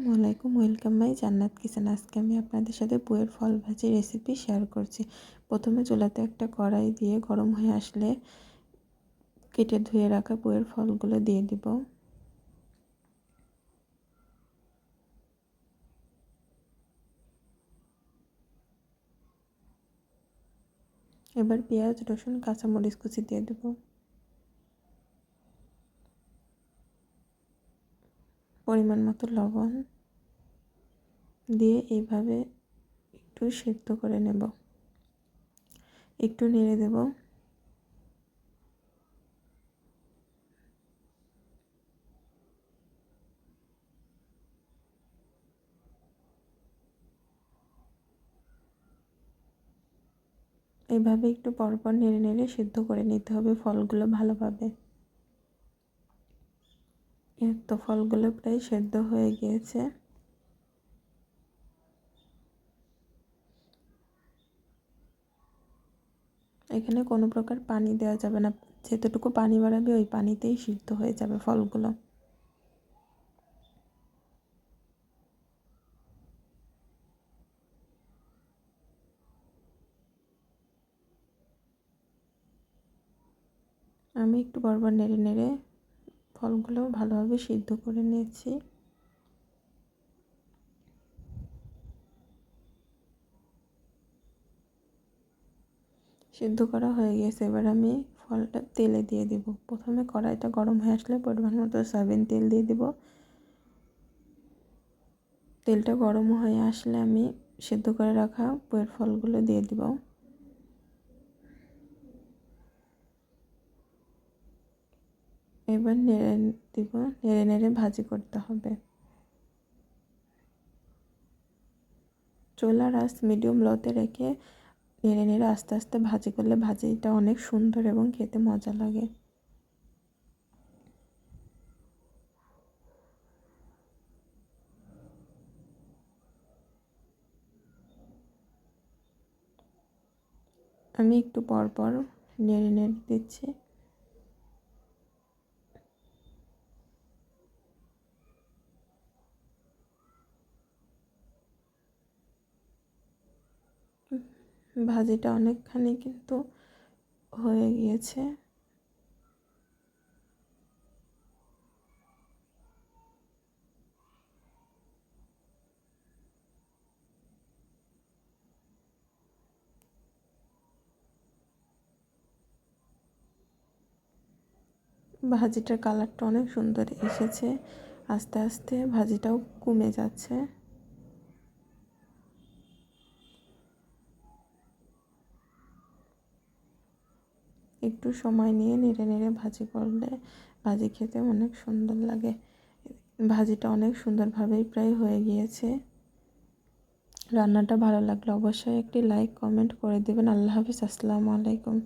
আসসালামু আলাইকুম welcome my জান্নাত কিচেন, আজকে আমি আপনাদের সাথে বইয়ের ফল ভাজি রেসিপি শেয়ার করছি। প্রথমে চুলাতে একটা কড়াই দিয়ে গরম হয়ে আসলে কেটে ধুয়ে রাখা বইয়ের ফলগুলো দিয়ে দিব। এবার পেঁয়াজ, রসুন, কাঁচামরিচ কুচি দিয়ে দেবো। পরিমাণ মতো লবণ দিয়ে এইভাবে একটু সেদ্ধ করে নেব। একটু নেড়ে দেব। এইভাবে একটু পরপর নেড়ে নেড়ে সেদ্ধ করে নিতে হবে ফলগুলো ভালোভাবে। তো ফলগুলো প্রায় সেদ্ধ হয়ে গিয়েছে। এখানে কোনো প্রকার পানি দেওয়া যাবে না। যেতটুকু পানি বাড়াবে, ওই পানিতেই সিদ্ধ হয়ে যাবে ফলগুলো। আমি একটু বারবার নেড়ে নেড়ে ফলগুলো ভালোভাবে সিদ্ধ করে নিয়েছি। সিদ্ধ করা হয়ে গেছে। এবার আমি ফলটা তেলে দিয়ে দিব। প্রথমে কড়াইটা গরম হয়ে আসলে পরিমাণ মতো সয়াবিন তেল দিয়ে দিব। তেলটা গরম হয়ে আসলে আমি সিদ্ধ করে রাখা বইয়ের ফলগুলো দিয়ে দিব। এবার নেড়ে দিব, নেড়ে নেড়ে ভাজি করতে হবে। চোলা আঁচ মিডিয়াম লোতে রেখে নেড়ে নেড়ে আস্তে আস্তে ভাজি করলে ভাজিটা অনেক সুন্দর এবং খেতে মজা লাগে। আমি একটু পর পর নেড়ে নেড়ে দিচ্ছি। ভাজিটা অনেকখানি কিন্তু হয়ে গিয়েছে। ভাজিটার কালারটা অনেক সুন্দর এসেছে। আস্তে আস্তে ভাজিটাও কমে যাচ্ছে। একটু সময় নিয়ে নেড়ে নেড়ে ভাজি করলে ভাজি খেতে অনেক সুন্দর লাগে। ভাজিটা অনেক সুন্দরভাবেই প্রায় হয়ে গিয়েছে। রান্নাটা ভালো লাগলে অবশ্যই একটি লাইক কমেন্ট করে দেবেন। আল্লাহ হাফিজ, আসসালামু আলাইকুম।